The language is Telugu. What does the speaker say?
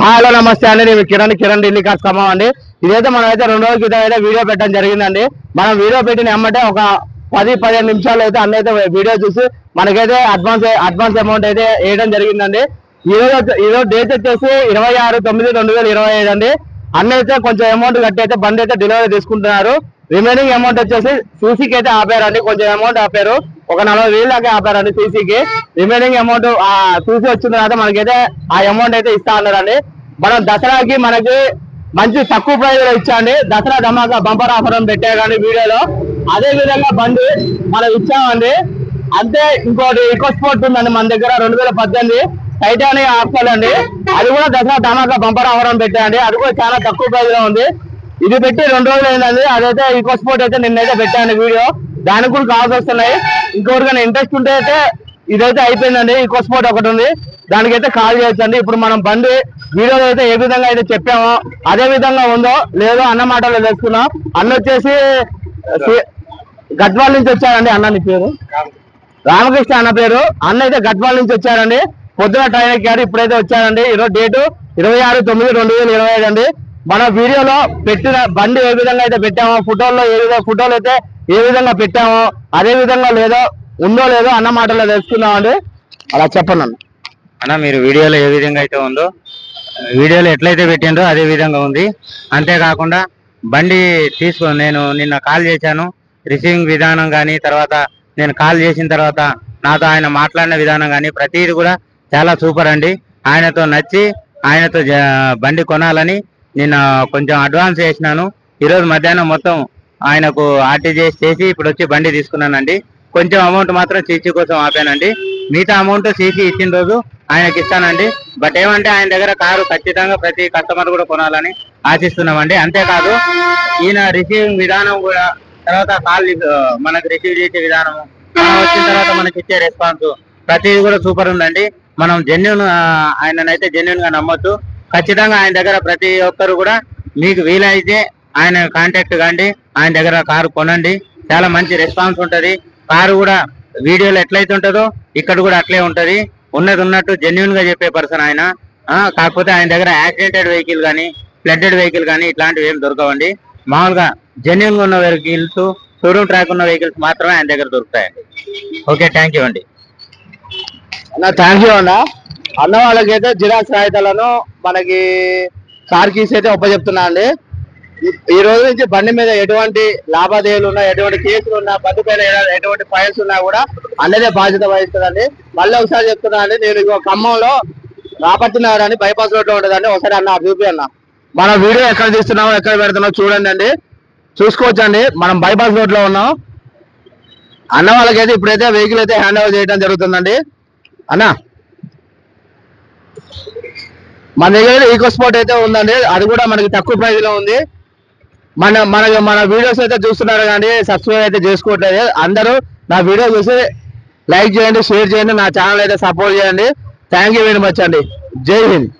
హలో నమస్తే అండి. నేను కిరణ్ కిరణ్ ఢిల్లీ కష్టమా అండి. ఇదైతే మనం అయితే రెండు రోజుల క్రితం అయితే వీడియో పెట్టడం జరిగిందండి. మనం వీడియో పెట్టిన ఎమ్మటే ఒక పది పదిహేను నిమిషాలు అయితే అన్న అయితే వీడియో చూసి మనకైతే అడ్వాన్స్ అడ్వాన్స్ అమౌంట్ అయితే వేయడం జరిగిందండి. ఈ రోజు ఈ రోజు డేట్ వచ్చేసి ఇరవై ఆరు తొమ్మిది రెండు వేల ఇరవై ఐదు అండి. అన్న అయితే కొంచెం అమౌంట్ కట్టి అయితే బండి అయితే డెలివరీ తీసుకుంటున్నారు. రిమైనింగ్ అమౌంట్ వచ్చేసి సూసీకి అయితే ఆపారండి కొంచెం అమౌంట్ ఆపారు. ఒక నలభై వేలు దాకా ఆపారండి సీసీకి రిమైనింగ్ అమౌంట్ ఆ సీసీ వచ్చిన తర్వాత మనకైతే ఆ అమౌంట్ అయితే ఇస్తా అన్నారండి. మనం దసరాకి మనకి మంచి తక్కువ ప్రైజ్లో ఇచ్చాండి దసరా ధమాకా బంపర్ ఆఫర్ అని కానీ వీడియోలో. అదే విధంగా బండి మనం ఇచ్చామండి. అంతే ఇంకోటి ఇకో స్పోర్ట్ ఉందండి మన దగ్గర రెండు వేల పద్దెనిమిది. టైటానిక్ ఆఫర్ అండి. అది కూడా దసరా ధమాకా బంపర్ ఆఫర్ అని పెట్టాండి అది కూడా చాలా తక్కువ ప్రైజ్లో ఉంది. ఇది పెట్టి రెండు రోజులు అయిందండి. అదైతే ఇకో స్పోర్ట్ అయితే నిన్నైతే పెట్టాను వీడియో. దానికి కూడా కావాల్సి వస్తున్నాయి. ఇంకొకరికైనా ఇంట్రెస్ట్ ఉంటే అయితే ఇదైతే అయిపోయిందండి. ఇంకో స్పోర్ట్ ఒకటి ఉంది. దానికైతే కాల్ చేయొచ్చండి. ఇప్పుడు మనం బండి వీడియోలో అయితే ఏ విధంగా అయితే చెప్పామో అదే విధంగా ఉందో లేదో అన్న మాటలో తెలుసుకున్నాం అన్న వచ్చేసి సి- గద్వాల్ నుంచి వచ్చారండి అన్నని పేరు? రామకృష్ణ అన్న పేరు. అన్న అయితే గద్వాల్ నుంచి వచ్చారండి. పొద్దున ట్రైన్ ఎక్కారు ఇప్పుడైతే వచ్చారండి. ఈరోజు డేటు ఇరవై ఆరు తొమ్మిది రెండు వేల ఇరవై ఐదు అండి. మన వీడియోలో పెట్టిన బండి ఏ విధంగా అయితే పెట్టామో ఫోటోల్లో ఏ విధంగా ఫోటోలు అయితే ఏ విధంగా పెట్టామో అదే విధంగా లేదో ఉందో లేదో అన్న మాటలో తెలుసుకుందామండి. అలా చెప్పండి అన్న. అన్న మీరు వీడియోలో ఏ విధంగా అయితే ఉందో వీడియోలో ఎట్లయితే పెట్టిండ్రో అదే విధంగా ఉంది. అంతేకాకుండా బండి తీసుకో నేను నిన్న కాల్ చేశాను. రిసీవింగ్ విధానం కానీ తర్వాత నేను కాల్ చేసిన తర్వాత నాతో ఆయన మాట్లాడిన విధానం కానీ ప్రతిది కూడా చాలా సూపర్ అండి. ఆయనతో నచ్చి ఆయనతో జ- బండి కొనాలని నిన్న కొంచెం అడ్వాన్స్ చేసినాను. ఈరోజు మధ్యాహ్నం మొత్తం ఆయనకు ఆర్టీజీఎస్ చేసి ఇప్పుడు వచ్చి బండి తీసుకున్నానండి. కొంచెం అమౌంట్ మాత్రం సీసీ కోసం ఆపానండి. మిగతా అమౌంట్ సీసీ ఇచ్చిన రోజు ఆయనకి ఇస్తానండి. బట్ ఏమంటే ఆయన దగ్గర కారు ఖచ్చితంగా ప్రతి కస్టమర్ కూడా కొనాలని ఆశిస్తున్నామండి. అంతేకాదు ఈయన రిసీవింగ్ విధానం కూడా తర్వాత కాల్ మనకు రిసీవ్ చేసే విధానము వచ్చిన తర్వాత మనకి ఇచ్చే రెస్పాన్స్ ప్రతిది కూడా సూపర్ ఉందండి. మనం జెన్యున్ ఆయననైతే జెన్యున్గా నమ్మొచ్చు. ఖచ్చితంగా ఆయన దగ్గర ప్రతి ఒక్కరు కూడా మీకు వీలైతే ఆయన కాంటాక్ట్ కాండి ఆయన దగ్గర కారు కొనండి. చాలా మంచి రెస్పాన్స్ ఉంటది. కారు కూడా వీడియోలో ఎట్లయితే ఉంటుందో ఇక్కడ కూడా అట్లే ఉంటది. ఉన్నది ఉన్నట్టు జెన్యున్గా చెప్పే పర్సన్ ఆయన. కాకపోతే ఆయన దగ్గర యాక్సిడెంటెడ్ వెహికల్ కానీ ఫ్లడ్డెడ్ వెహికల్ కానీ ఇట్లాంటివి ఏం దొరకవండి. మామూలుగా జెన్యున్గా ఉన్న వెహికల్స్ షోరూమ్ ట్రాక్ ఉన్న వెహికల్స్ మాత్రమే ఆయన దగ్గర దొరుకుతాయండి ఓకే థ్యాంక్ యూ అండి. అన్న థ్యాంక్ యూ అన్న. అన్న వాళ్ళకైతే జిరాక్స్ కాగితాలను మనకి కార్ కీస్ అయితే ఒప్పచెప్తున్నా అండి. ఈ- రోజు నుంచి బండి మీద ఎటువంటి లావాదేవీలు ఉన్నా ఎటువంటి కేసులు ఉన్నా బండి పైన ఎటువంటి ఫైల్స్ ఉన్నా కూడా అన్నదే బాధ్యత వహిస్తుందండి. మళ్ళీ ఒకసారి చెప్తున్నా అండి నేను ఖమ్మంలో రాపర్తి నగర్ అని బైపాస్ రోడ్లో ఉంటుందండి. ఒకసారి అన్న చూపి అన్న. మన వీడియో ఎక్కడ తీస్తున్నాం ఎక్కడ పెడుతున్నాం చూడండి అండి. చూసుకోవచ్చండి. మనం బైపాస్ రోడ్లో ఉన్నాం. అన్న వాళ్ళకైతే ఇప్పుడైతే వెహికల్ అయితే హ్యాండ్ ఓవర్ చేయడం జరుగుతుందండి. అన్న. మన దగ్గర ఈకో స్పాట్ అయితే ఉందండి. అది కూడా మనకి తక్కువ ప్రైస్లో ఉంది. మన మన మన వీడియోస్ అయితే చూస్తున్నారు కానీ సబ్స్క్రైబ్ అయితే చేసుకోవట్లేదు. అందరూ నా వీడియో చూసి లైక్ చేయండి షేర్ చేయండి నా ఛానల్ అయితే సపోర్ట్ చేయండి. థ్యాంక్ యూ వెరీ మచ్ అండి. జై హింద్.